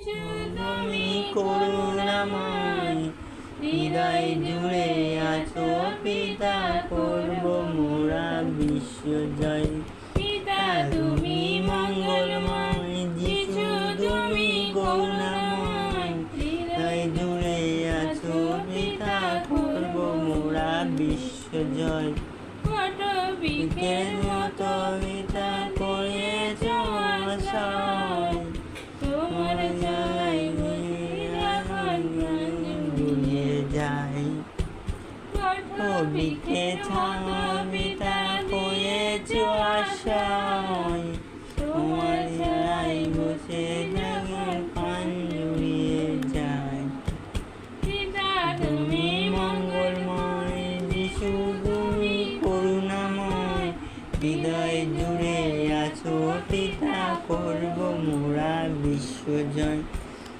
তুমি করুণাময় হৃদয় জুড়ে আছো পিতা করব মোরা বিশ্ব জয়। পিতা তুমি মঙ্গলময় যিশু তুমি করুণাময় হৃদয় জুড়ে আছো পিতা করব মোরা বিশ্ব জয়। কত বিকেল মতো পিতা করেছ আশায় যায় কত কবিকে ছাবিতা করেছ আশায়। তোমার যাই বসে যেমন পান জুড়িয়ে যায়। তুমি মঙ্গলময়, যিশু তুমি করুণাময়। হৃদয় জুড়ে আছো, পিতা করব মোরা বিশ্বজয়।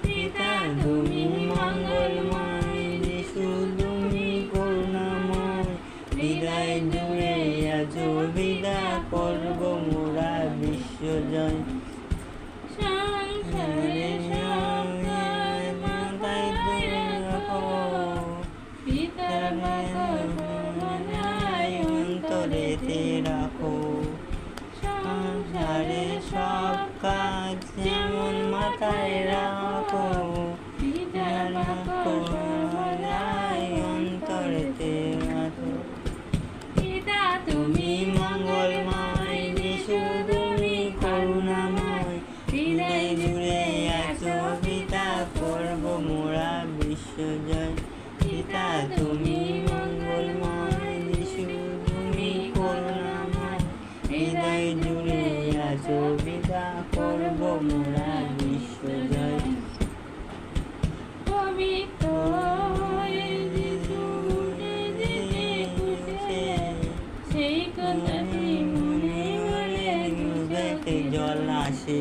পিতা তুমি মঙ্গলময়। হৃদয় জুড়ে আছো পিতা করব মোরা মনায় অন্তরেতে রাখো। সংসারে সব কাজ যেমন মাথায় রাখো। সেই কথাটি মনে মনে জল আসে?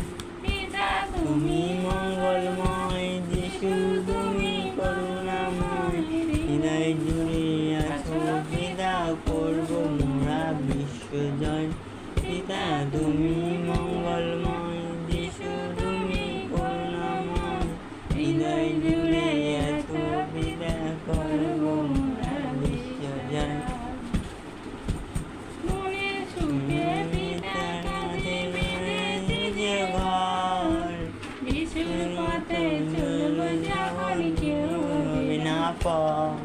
পাও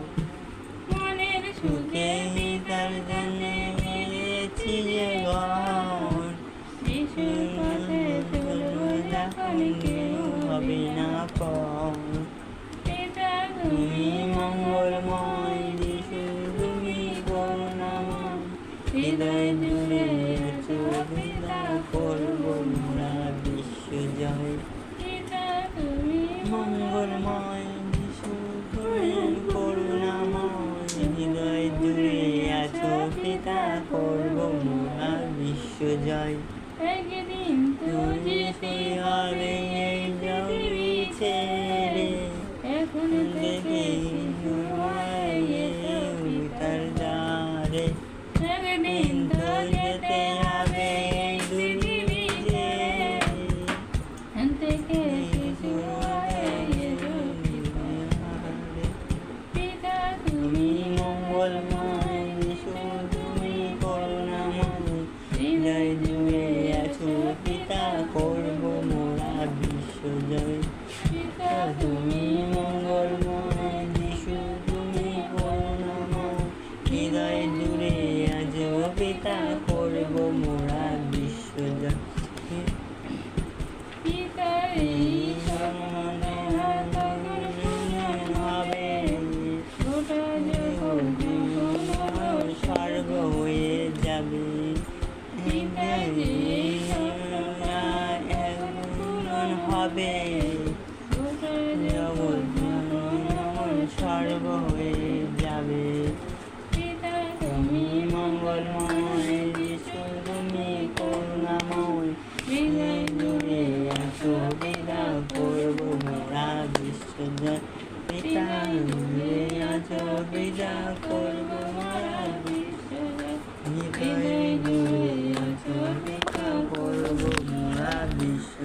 মনের সুখে সুখে তার জন্য মেরেছি যে ঘর যিশুর পথে চলবো যখন কেউ হবে না পর। মঙ্গলময়, যিশু তুমি করুণাময়। হৃদয় জুড়ে যেতে হবে এই পৃথিবী ছেড়ে এখন থেকে তার দ্বারে একদিন তো যেতে হবে তুমি মঙ্গলময় তুমি করুণাময় হৃদয় আছো পিতা মোরা জয় তুমি মঙ্গলময় যিশু তুমি করুণাময় হৃদয় জুড়ে আজ পিতা যাবে। স্বর্গ হয়ে যাবে তুমি মঙ্গলময় যিশু তুমি করুণাময় মিলে জুড়ে আসো বিদা করব মোরা বিশ্ব পিতা মিলে বিদা করব মোরা বিশ্ব বিশ্ব